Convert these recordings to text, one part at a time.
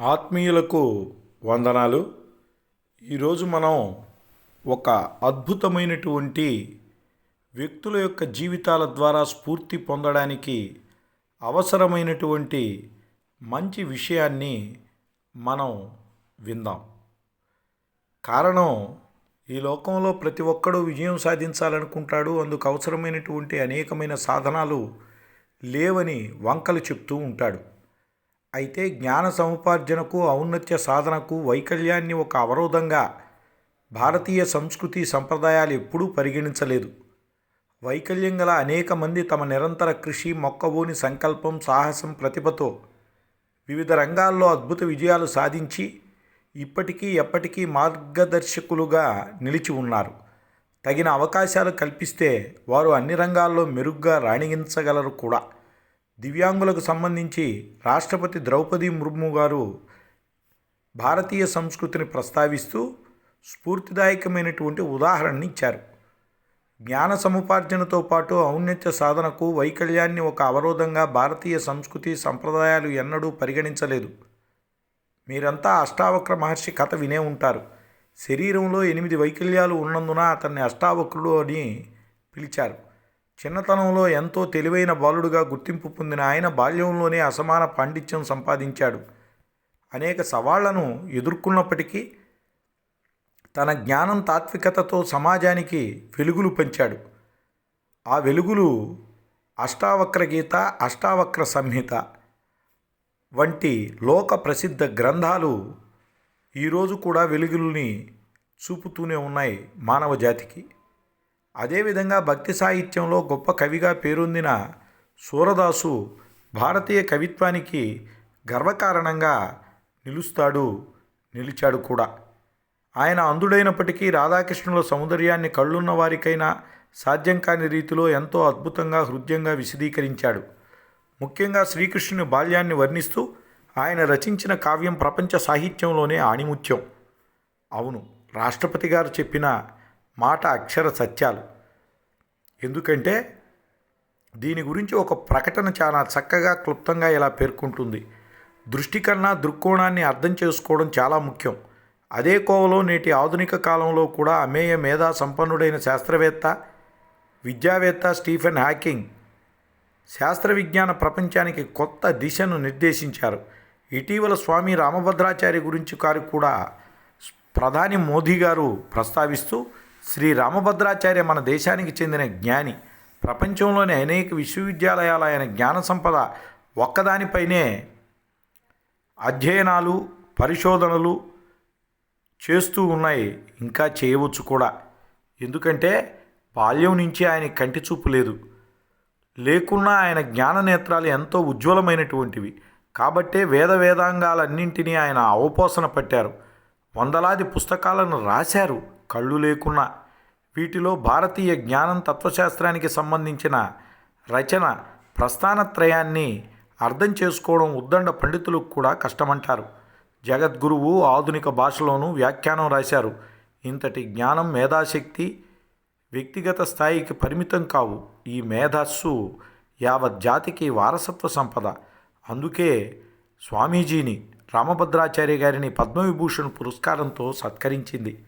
ఆత్మీయులకు వందనాలు. ఈరోజు మనం ఒక అద్భుతమైనటువంటి వ్యక్తుల యొక్క జీవితాల ద్వారా స్ఫూర్తి పొందడానికి అవసరమైనటువంటి మంచి విషయాన్ని మనం విందాం. కారణం ఈ లోకంలో ప్రతి ఒక్కడూ విజయం సాధించాలనుకుంటాడు. అందుకు అవసరమైనటువంటి అనేకమైన సాధనాలు లేవని వంకలు చెప్తూ ఉంటాడు. అయితే జ్ఞాన సముపార్జనకు ఔన్నత్య సాధనకు వైకల్యాన్ని ఒక అవరోధంగా భారతీయ సంస్కృతి సంప్రదాయాలు ఎప్పుడూ పరిగణించలేదు. వైకల్యం గల అనేక మంది తమ నిరంతర కృషి మొక్కబోని సంకల్పం సాహసం ప్రతిభతో వివిధ రంగాల్లో అద్భుత విజయాలు సాధించి ఇప్పటికీ ఎప్పటికీ మార్గదర్శకులుగా నిలిచి ఉన్నారు. తగిన అవకాశాలు కల్పిస్తే వారు అన్ని రంగాల్లో మెరుగ్గా రాణించగలరు కూడా. దివ్యాంగులకు సంబంధించి రాష్ట్రపతి ద్రౌపది ముర్ము గారు భారతీయ సంస్కృతిని ప్రస్తావిస్తూ స్ఫూర్తిదాయకమైనటువంటి ఉదాహరణని ఇచ్చారు. జ్ఞాన సముపార్జనతో పాటు ఔన్నత్య సాధనకు వైకల్యాన్ని ఒక అవరోధంగా భారతీయ సంస్కృతి సంప్రదాయాలు ఎన్నడూ పరిగణించలేదు. మీరంతా అష్టావక్ర మహర్షి కథ వినే ఉంటారు. శరీరంలో ఎనిమిది వైకల్యాలు ఉన్నందున అతన్ని అష్టావక్రుడు అని పిలిచారు. చిన్నతనంలో ఎంతో తెలివైన బాలుడుగా గుర్తింపు పొందిన ఆయన బాల్యంలోనే అసమాన పాండిత్యం సంపాదించాడు. అనేక సవాళ్ళను ఎదుర్కొన్నప్పటికీ తన జ్ఞానం తాత్వికతతో సమాజానికి వెలుగులు పంచాడు. ఆ వెలుగులు అష్టావక్ర గీత అష్టావక్ర సంహిత వంటి లోక ప్రసిద్ధ గ్రంథాలు ఈరోజు కూడా వెలుగుల్ని చూపుతూనే ఉన్నాయి మానవ జాతికి. అదేవిధంగా భక్తి సాహిత్యంలో గొప్ప కవిగా పేరొందిన సూరదాసు భారతీయ కవిత్వానికి గర్వకారణంగా నిలుస్తాడు నిలిచాడు కూడా. ఆయన అందుడైనప్పటికీ రాధాకృష్ణుల సౌందర్యాన్ని కళ్ళున్న వారికైనా సాధ్యం కాని రీతిలో ఎంతో అద్భుతంగా హృదయంగా విశదీకరించాడు. ముఖ్యంగా శ్రీకృష్ణుని బాల్యాన్ని వర్ణిస్తూ ఆయన రచించిన కావ్యం ప్రపంచ సాహిత్యంలోనే ఆణిముత్యం. అవును రాష్ట్రపతి గారు చెప్పిన మాట అక్షర సత్యాలు. ఎందుకంటే దీని గురించి ఒక ప్రకటన చాలా చక్కగా క్లుప్తంగా ఇలా పేర్కొంటుంది. దృష్టి కన్నా దృక్కోణాన్ని అర్థం చేసుకోవడం చాలా ముఖ్యం. అదే కోవలో నేటి ఆధునిక కాలంలో కూడా అమేయ మేధా సంపన్నుడైన శాస్త్రవేత్త విద్యావేత్త స్టీఫెన్ హ్యాకింగ్ శాస్త్ర విజ్ఞాన ప్రపంచానికి కొత్త దిశను నిర్దేశించారు. ఇటీవల స్వామి రామభద్రాచార్య గురించి గారు కూడా ప్రధాని మోదీ గారు ప్రస్తావిస్తూ శ్రీ రామభద్రాచార్య మన దేశానికి చెందిన జ్ఞాని. ప్రపంచంలోని అనేక విశ్వవిద్యాలయాల ఆయన జ్ఞాన సంపద ఒక్కదానిపైనే అధ్యయనాలు పరిశోధనలు చేస్తూ ఉన్నాయి. ఇంకా చేయవచ్చు కూడా. ఎందుకంటే బాల్యం నుంచి ఆయన కంటి చూపు లేదు. లేకున్నా ఆయన జ్ఞాన నేత్రాలు ఎంతో ఉజ్వలమైనటువంటివి. కాబట్టే వేద వేదాంగాలన్నింటినీ ఆయన అవపోసన పట్టారు. వందలాది పుస్తకాలను రాశారు. కళ్ళు లేకున్నా వీటిలో భారతీయ జ్ఞానం తత్వశాస్త్రానికి సంబంధించిన రచన ప్రస్థానత్రయాన్ని అర్థం చేసుకోవడం ఉద్దండ పండితులకు కూడా కష్టమంటారు. జగద్గురువు ఆధునిక భాషలోనూ వ్యాఖ్యానం రాశారు. ఇంతటి జ్ఞానం మేధాశక్తి వ్యక్తిగత స్థాయికి పరిమితం కావు. ఈ మేధస్సు యావత్ జాతికి వారసత్వ సంపద. అందుకే స్వామీజీని రామభద్రాచార్య గారిని పద్మవిభూషణ్ పురస్కారంతో సత్కరించింది.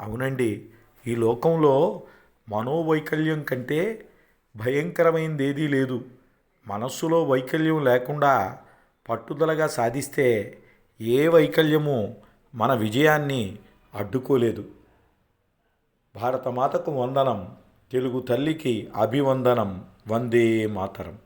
అవునండి. ఈ లోకంలో మనోవైకల్యం కంటే భయంకరమైనది ఏదీ లేదు. మనస్సులో వైకల్యం లేకుండా పట్టుదలగా సాధిస్తే ఏ వైకల్యము మన విజయాన్ని అడ్డుకోలేదు. భారతమాతకు వందనం తెలుగు తల్లికి అభివందనం వందే మాతరం.